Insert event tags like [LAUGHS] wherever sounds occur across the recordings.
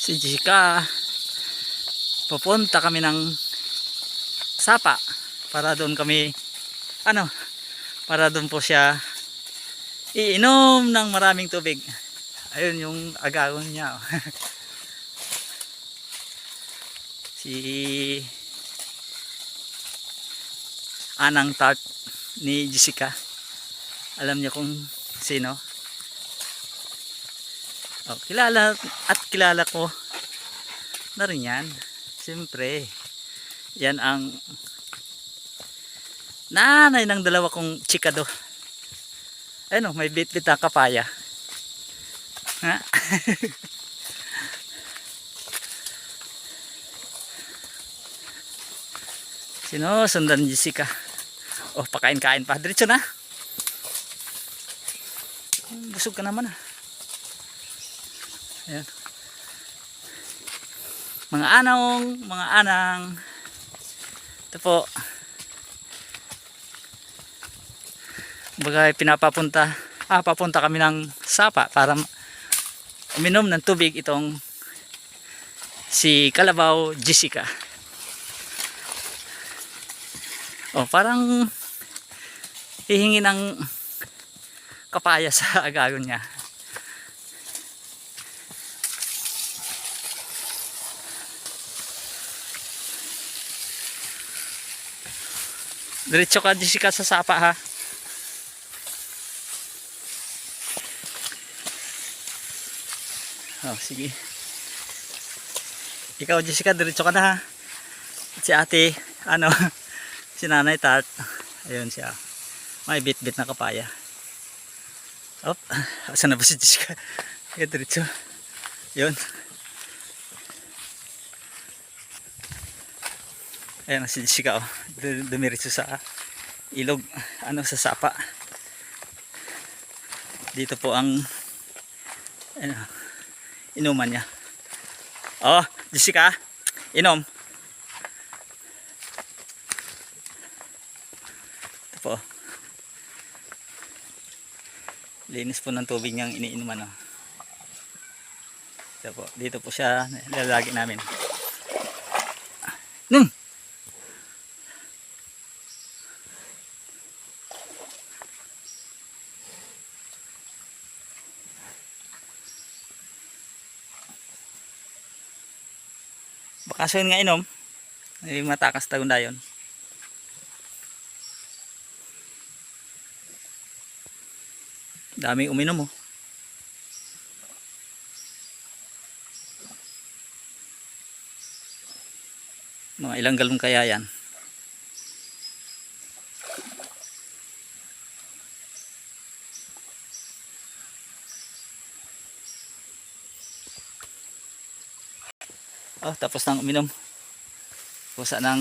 si Jessica pupunta kami ng Sapa. Para doon kami ano para doon po siya iinom ng maraming tubig. Ayun yung agawan niya oh. [LAUGHS] si Anang Tart ni Jessica. Alam niya kung sino oh, kilala at kilala ko na rin yan. Siyempre yan ang nanay ng dalawa kong chikado. Ayun oh, may bit-bit na kapaya. Ha? [LAUGHS] Sino? Sundan Jessica oh pakain-kain pa. Diretso na. Busog ka naman ah ayan. Mga anong mga anang. Ito po. Bagay pinapapunta ah papunta kami ng sapa para uminom ng tubig itong si Kalabaw Jessica. Oh parang hihingi ng kapaya [LAUGHS] sa agagon niya Diretso ka Jessica sa sapa ha. Oh, sige. Ikaw Jessica, diretso ka na ha. Si ate, ano, [LAUGHS] si nanay Tart. Ayun siya. May bit-bit na kapaya. Op, [LAUGHS] asan na ba si Jessica? Kaya diretso. Yun. Ayan si Jessica oh. Du- Dumiretso sa ilog. Ano sa sapa. Dito po ang ano, inuman niya. Oh, Jessica. Inom. Ito po. Linis po ng tubig niyang iniinuman. Oh. Ito po. Dito po siya lalagi namin. Nung! Bakasyon nga inom. Ay matakas tagon dayon. Dami uminom oh. Mga ilang galon kaya yan. Oh, tapos nang uminom. Kusa nang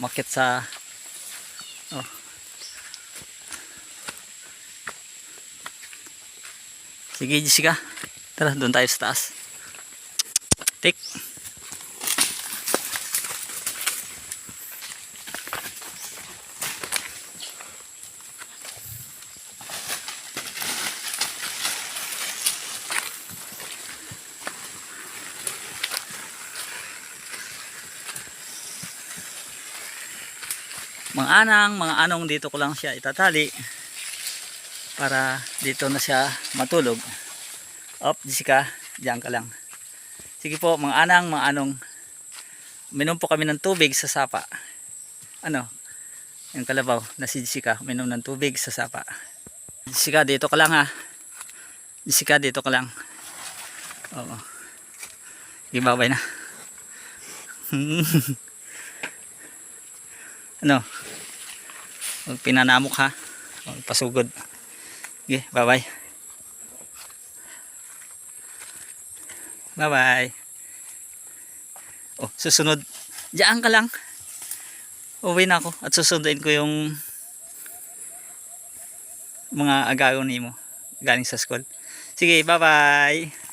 makit sa Oh. Sige, Jessica. Tara, doon tayo sa taas. Mga anang, mga anong dito ko lang siya itatali para dito na siya matulog. Op, Jessica, diyan ka lang. Sige po, mga anang, mga anong, minom po kami ng tubig sa sapa. Ano? Yung kalabaw na si Jessica, minom ng tubig sa sapa. Jessica, dito ka lang ha. Jessica, dito ka lang. Oo. Ibabay na. [LAUGHS] ano? Pinanamok ha. Huwag pasugod. Okay, bye-bye. Bye-bye. Oh, susunod. Diyan ka lang. Uwi na ako at susunduin ko yung mga agayon ni mo galing sa school. Sige, bye-bye.